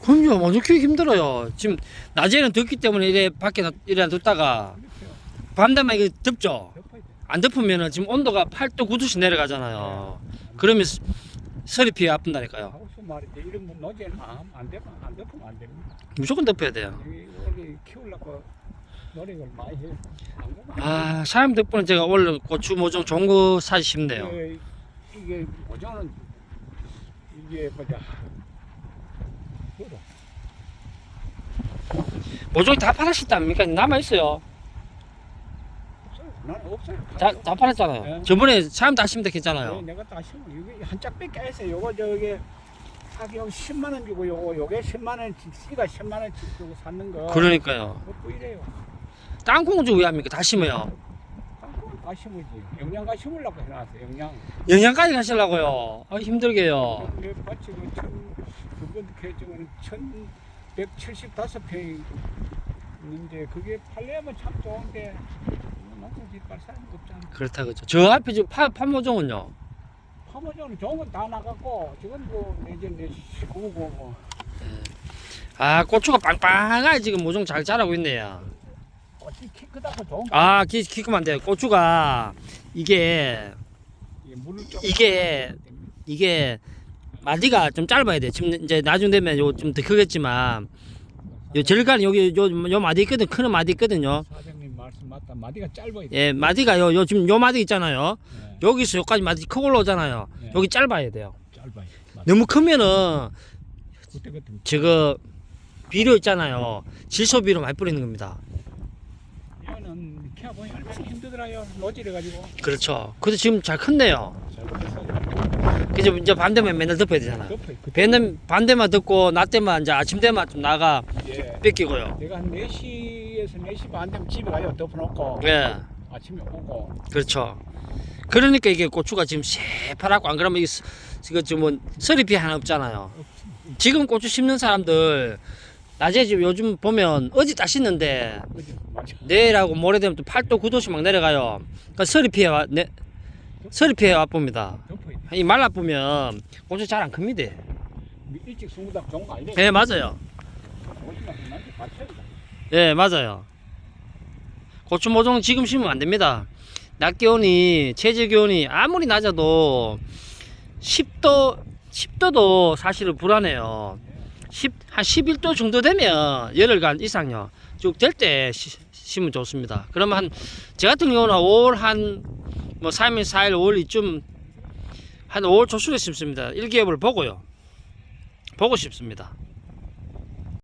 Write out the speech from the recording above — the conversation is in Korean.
그럼요. 완전 키우기 힘들어요. 지금 낮에는 덥기 때문에 이래 밖에 놔- 이래 뒀다가 밤 되면 이게 덥죠. 안 덮으면은 지금 온도가 8도 9도씩 내려가잖아요. 그러면 스- 서리 피해 아픈다니까요. 말인데 이런 뭐 노제는 안, 안 되면 안 덮으면 안 됩니다. 무조건 덮어야 돼요. 여기 원래 키우려고 노력을 많이 해요. 안 그러면 아, 사람 덕분에 제가 원래 고추 모종 좋은 거 사기 쉽네요. 이게, 이게 오전은 이게 뭐냐 모종이 다 팔았었답니까? 남아있어요. 없어요. 다, 다 팔았잖아요. 네. 저번에 사람 다 심다 네, 했잖아요. 내가 다 심어. 이게 한 짝밖에 안 했어요. 요거 저기 사기용 10만 원 주고 요거 요게 10만 원씩 씨가 10만 원씩 주고 샀는 거. 그러니까요. 그것도 이래요. 땅콩 좀왜 합니까? 다 심어요. 땅콩은 다 심으지. 영양가 심으려고 해놨어요. 영양. 영양까지 가시려고요. 아, 힘들게요. 내 밭이 그천 그건 개정은 1175평 있는데 그게 팔려면 참 좋은데 갈 사람이 없잖아. 그렇다 그죠. 저 앞에 지금 파, 파모종은요. 파모전은 좋은 건 다 나갔고 지금 뭐 이제 내 시구고 뭐 아, 고추가 빵빵하게 지금 모종 잘 자라고 있네요. 꽃이 키 크다고 좋은 거. 아, 기, 기구면 안 돼요. 고추가 이게, 좀 이게, 이게, 마디가 좀 짧아야 돼. 지금 이제 나중 되면 요 좀 더 크겠지만, 요 절간 여기 요, 요 마디 있거든. 큰 마디 있거든요. 사장님 말씀 맞다. 마디가 짧아야 돼. 예, 마디가 요, 요 지금 요 마디 있잖아요. 네, 여기서 여기까지 마디 크고 올라오잖아요. 네. 여기 짧아야 돼요. 짧아요. 맞다. 너무 크면은 그때 그때 저거 비료 있잖아요. 질소 비료 많이 뿌리는 겁니다. 이거는 키워 보니 얼마나 힘들더라요. 노질해 가지고. 그렇죠. 그래도 지금 잘 컸네요. 그죠? 이제 반대만 맨날 덮어야 되잖아요. 덮어요. 그때 배는 반대만 듣고 낮 때만 이제 아침 때만 좀 나가 예. 뺏기고요. 내가 한 4시에서 4시 반 되면 집에 가요. 덮어놓고 예, 아침에 오고 그렇죠. 그러니까 이게 고추가 지금 새파랗고 안 그러면 스- 이거 지금 뭐 서리피 하나 없잖아요. 지금 고추 심는 사람들 낮에 지금 요즘 보면 어제 그죠? 맞아. 내일하고 모레 되면 또 8도 9도씩 막 내려가요. 그러니까 서리피해 와, 내, 서리피해 돼. 이 말라 보면 고추 잘 안 큽니다. 일찍 숨다 좋은 거 아니래? 예, 맞아요. 돼. 예, 맞아요. 고추 모종 지금 심으면 안 됩니다. 낮 기온이, 최저 기온이 아무리 낮아도 10도, 10도도 사실은 불안해요. 10, 한 11도 정도 되면 열흘간 이상요. 쭉 될 때 심으면 좋습니다. 그러면 한, 제 같은 경우는 5월 한, 뭐 3일, 4일, 5월 이쯤, 한 5월 초순에 심습니다. 일기예보를 보고요. 보고 싶습니다.